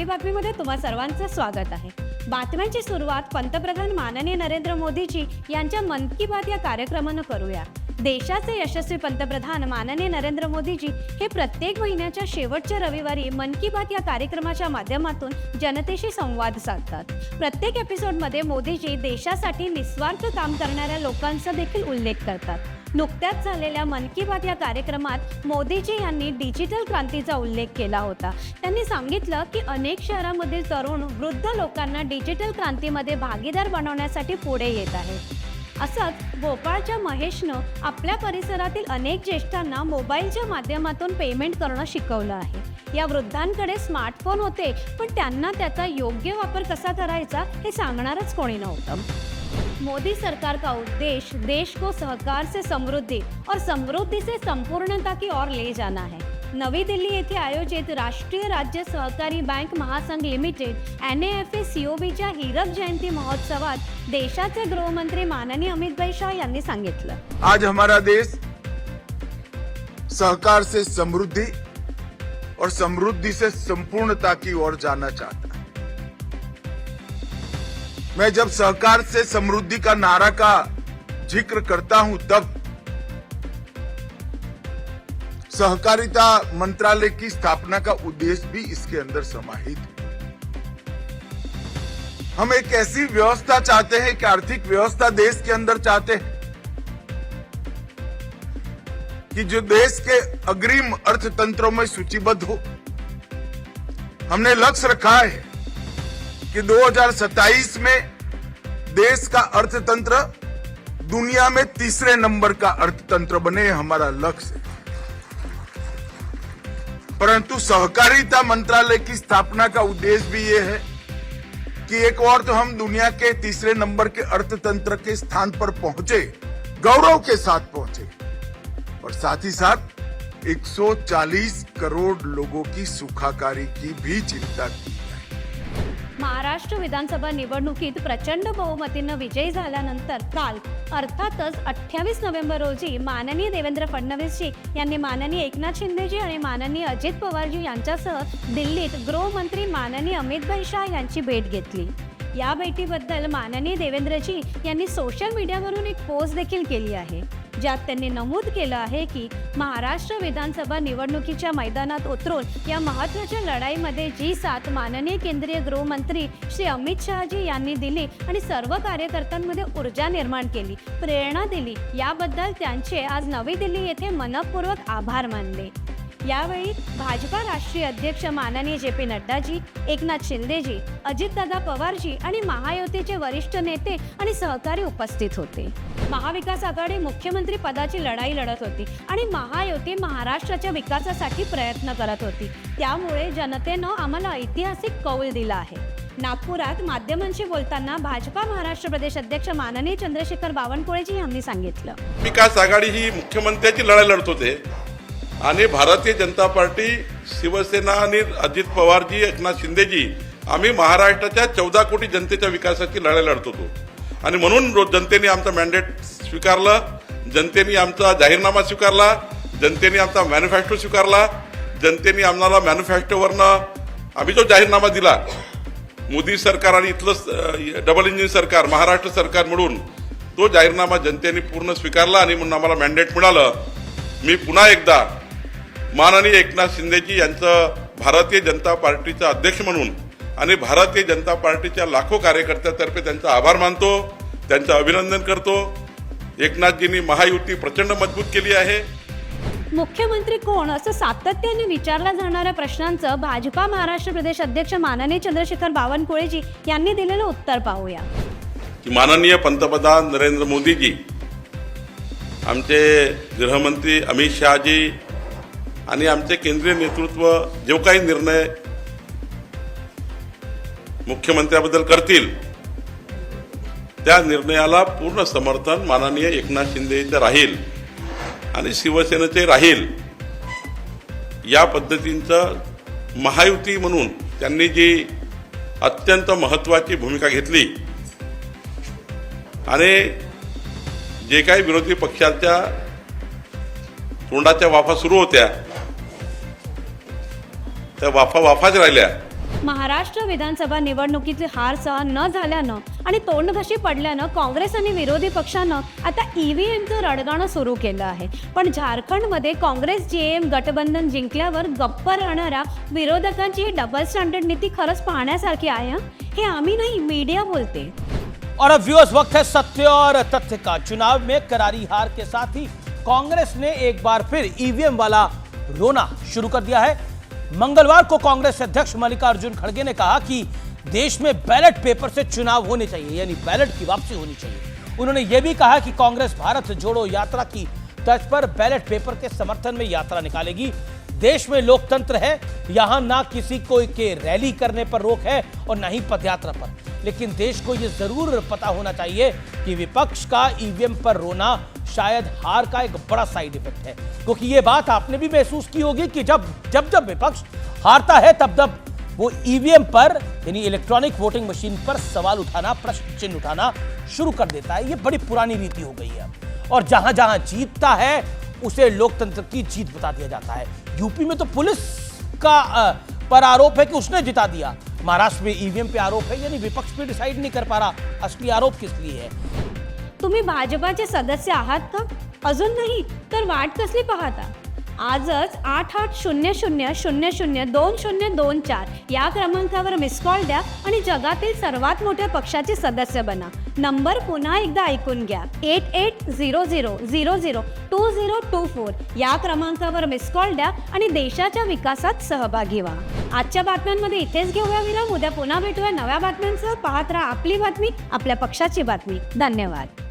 आपली बातमीमध्ये तुम्हा सर्वांचं स्वागत आहे. बातम्यांची सुरुवात पंतप्रधान माननीय नरेंद्र मोदीजी यांच्या मन की बात या कार्यक्रमानं करूया. देशाचे यशस्वी पंतप्रधान माननीय नरेंद्र मोदीजी हे प्रत्येक महिन्याच्या शेवटच्या रविवारी मन की बात या कार्यक्रमाच्या माध्यमातून जनतेशी संवाद साधतात. प्रत्येक एपिसोडमध्ये मोदीजी देशासाठी निस्वार्थ काम करणाऱ्या लोकांचा देखील उल्लेख करतात. नुकत्याच झालेल्या मन की बात या कार्यक्रमात मोदीजी यांनी डिजिटल क्रांतीचा उल्लेख केला होता. त्यांनी सांगितलं की अनेक शहरामधील तरुण वृद्ध लोकांना डिजिटल क्रांतीमध्ये भागीदार बनवण्यासाठी पुढे येत आहेत असंच भोपाळच्या महेशनं आपल्या परिसरातील अनेक ज्येष्ठांना मोबाईलच्या माध्यमातून पेमेंट करणं शिकवलं आहे. या वृद्धांकडे स्मार्टफोन होते पण त्यांना त्याचा योग्य वापर कसा करायचा हे सांगणारच कोणी नव्हतं. मोदी सरकार का उद्देश्य देश को सहकार से समृद्धि और समृद्धि से संपूर्णता की ओर ले जाना है। नवी दिल्ली येथे आयोजित राष्ट्रीय राज्य सहकारी बँक महासंघ limited N F A C O हीरक जयंती महोत्सवात देशाचे गृहमंत्री माननीय अमित शाह यांनी सांगितलं। आज हमारा देश सहकार से समृद्धि और समृद्धि से संपूर्णता की ओर जाना चाहता मैं जब सहकार से समृद्धि का नारा का ज़िक्र करता हूँ, तब सहकारिता मंत्रालय की स्थापना का उद्देश्य भी इसके अंदर समाहित है। हम एक ऐसी व्यवस्था चाहते हैं कि आर्थिक व्यवस्था देश के अंदर चाहते हैं कि जो देश के अग्रिम अर्थतंत्रों में सूचीबद्ध हो। हमने लक्ष्य रखा है कि 2027 में देश का अर्थतंत्र दुनिया में तीसरे नंबर का अर्थतंत्र बने हमारा लक्ष्य परंतु सहकारिता मंत्रालय की स्थापना का उद्देश्य भी ये है कि एक और तो हम दुनिया के तीसरे नंबर के अर्थतंत्र के स्थान पर पहुँचे, गौरव के साथ पहुँचे। और साथ ही साथ 140 करोड़ लोगों की सुखाकारी की भी चिंता की। महाराष्ट्र विधानसभा निवडणुकीत प्रचंड बहुमतीनं विजयी झाल्यानंतर काल अर्थातच अठ्ठावीस नोव्हेंबर रोजी माननीय देवेंद्र फडणवीसजी यांनी माननीय एकनाथ शिंदेजी आणि माननीय अजित पवारजी यांच्यासह दिल्लीत गृहमंत्री माननीय अमितभाई शाह यांची भेट घेतली. या भेटीबद्दल माननीय देवेंद्रजी यांनी सोशल मीडियावरून एक पोस्ट देखील केली आहे. ज्यात त्यांनी नमूद केलं आहे की महाराष्ट्र विधानसभा निवडणुकीच्या मैदानात उतरून या महत्त्वाच्या लढाईमध्ये जी साथ माननीय केंद्रीय गृहमंत्री श्री अमित शहाजी यांनी दिली आणि सर्व कार्यकर्त्यांमध्ये ऊर्जा निर्माण केली प्रेरणा दिली याबद्दल त्यांचे आज नवी दिल्ली येथे मनपूर्वक आभार मानले. यावेळी भाजपा राष्ट्रीय अध्यक्ष माननीय जे पी नड्डाजी एकनाथ शिंदेजी अजितदादा पवारजी आणि महायुतीचे वरिष्ठ नेते आणि सहकारी उपस्थित होते. महाविकास आघाडी मुख्यमंत्री पदाची लढाई लढत होती आणि महायुती महाराष्ट्राच्या विकासासाठी प्रयत्न करत होती. त्यामुळे जनतेनं आम्हाला ऐतिहासिक कौल दिला आहे. नागपुरात माध्यमांशी बोलताना भाजपा महाराष्ट्र प्रदेश अध्यक्ष माननीय चंद्रशेखर बावनकुळेजी यांनी सांगितलं. विकास आघाडी ही मुख्यमंत्र्याची लढाई लढत होते आणि भारतीय जनता पार्टी शिवसेना आणि अजित पवारजी एकनाथ शिंदेजी आम्ही महाराष्ट्राच्या चौदा कोटी जनतेच्या विकासाची लढाई लढत होतो. आणि म्हणून जनतेने आमचं मॅन्डेट स्वीकारलं जनतेने आमचा जाहीरनामा स्वीकारला जनतेने आमचा मॅनिफेस्टो स्वीकारला जनतेने आम्हाला मॅन्युफॅक्चरवरनं आम्ही जो जाहीरनामा दिला मोदी सरकार आणि इथलं डबल इंजिन सरकार महाराष्ट्र सरकार मिळून तो जाहीरनामा जनतेने पूर्ण स्वीकारला आणि म्हणून आम्हाला मॅन्डेट मिळालं. मी पुन्हा एकदा माननीय एकनाथ शिंदेजी यांचं भारतीय जनता पार्टीचा अध्यक्ष म्हणून आणि भारतीय जनता पार्टीच्या लाखो कार्यकर्त्यांतर्फे त्यांचा आभार मानतो त्यांचं अभिनंदन करतो. एकनाथजींनी महायुती प्रचंड मजबूत केली आहे. मुख्यमंत्री कोण असं सातत्याने विचारल्या जाणाऱ्या प्रश्नांचं भाजपा महाराष्ट्र प्रदेश अध्यक्ष माननीय चंद्रशेखर बावनकुळेजी यांनी दिलेलं उत्तर पाहूया. की माननीय पंतप्रधान नरेंद्र मोदीजी आमचे गृहमंत्री अमित शहाजी आणि आमचे केंद्रीय नेतृत्व जो काही निर्णय मुख्यमंत्र्याबद्दल करतील. त्या निर्णयाला पूर्ण समर्थन माननीय एकनाथ शिंदेचं राहील आणि शिवसेनेचे राहील. या पद्धतींचं महायुती म्हणून त्यांनी जी अत्यंत महत्त्वाची भूमिका घेतली आणि जे काही विरोधी पक्षाच्या तोंडाच्या वाफा सुरू होत्या त्या वाफा वाफाच राहिल्या. महाराष्ट्र विधानसभा निवडणुकीत हार सहन न झाल्यानं आणि तोंडघशी पडल्यानं काँग्रेस आणि विरोधी पक्षानं आता ईव्हीएमचं रडगाणं सुरू केलं आहे. पण झारखंडमध्ये काँग्रेस जे एम गठबंधन जिंकल्यावर गप्प राहणाऱ्या विरोधकांची ही डबल स्टँडर्ड नीती खरंच पाहण्यासारखी आहे हे? आम्ही नाही मीडिया बोलते. और अब व्यूअर्स वक्त है सत्य और तथ्य का। चुनाव में करारी हार के साथ ही कांग्रेस ने एक बार फिर ईवीएम वाला रोना शुरू कर दिया है। मंगलवार को कांग्रेस अध्यक्ष मल्लिकार्जुन खड़गे ने कहा कि देश में बैलेट पेपर से चुनाव होने चाहिए, यानी बैलेट की वापसी होनी चाहिए। उन्होंने यह भी कहा कि कांग्रेस भारत जोड़ो यात्रा की तर्ज पर बैलेट पेपर के समर्थन में यात्रा निकालेगी। देश में लोकतंत्र है, यहाँ ना किसी को के रैली करने पर रोक है और ना ही पदयात्रा पर। लेकिन देश को यह ज़रूर पता होना चाहिए कि विपक्ष का ईवीएम पर रोना शायद हार का एक बड़ा साइड इफ़ेक्ट है। क्योंकि ये बात आपने भी महसूस की होगी कि जब जब जब विपक्ष हारता है, तब तब वो ईवीएम पर, यानी इलेक्ट्रॉनिक वोटिंग मशीन पर सवाल उठाना, प्रश्न चिन्ह उठाना शुरू कर देता है। ये बड़ी पुरानी रीति हो गई है और जहाँ जहाँ जीतता है, उसे लोकतंत्र की जीत बता दिया जाता है। यूपी में तो पुलिस का पर आरोप है कि उसने जिता दिया। महाराष्ट्र में ईवीएम पे आरोप है यानी विपक्ष भी डिसाइड नहीं कर पा रहा। असली आरोप किस लिए है? तुम्ही भाजपाचे सदस्य आहात का? अजून नाही तर वाट कसली पाहता? आजच आठ आठ शून्य शून्य शून्य शून्य दोन शून्य दोन चार या क्रमांकावर मिस कॉल द्या आणि जगातील सर्वात मोठ्या पक्षाचे सदस्य बना. नंबर पुन्हा एकदा ऐकून घ्या. Eight eight zero zero zero zero two zero two four या क्रमांकावर मिस कॉल द्या आणि देशाच्या विकासात सहभागी व्हा. आजच्या बातम्यांमध्ये इथेच घेऊया विराम. उद्या पुन्हा भेटूया नव्या बातम्यांसह. पाहत राहा आपली बातमी आपल्या पक्षाची बातमी. धन्यवाद.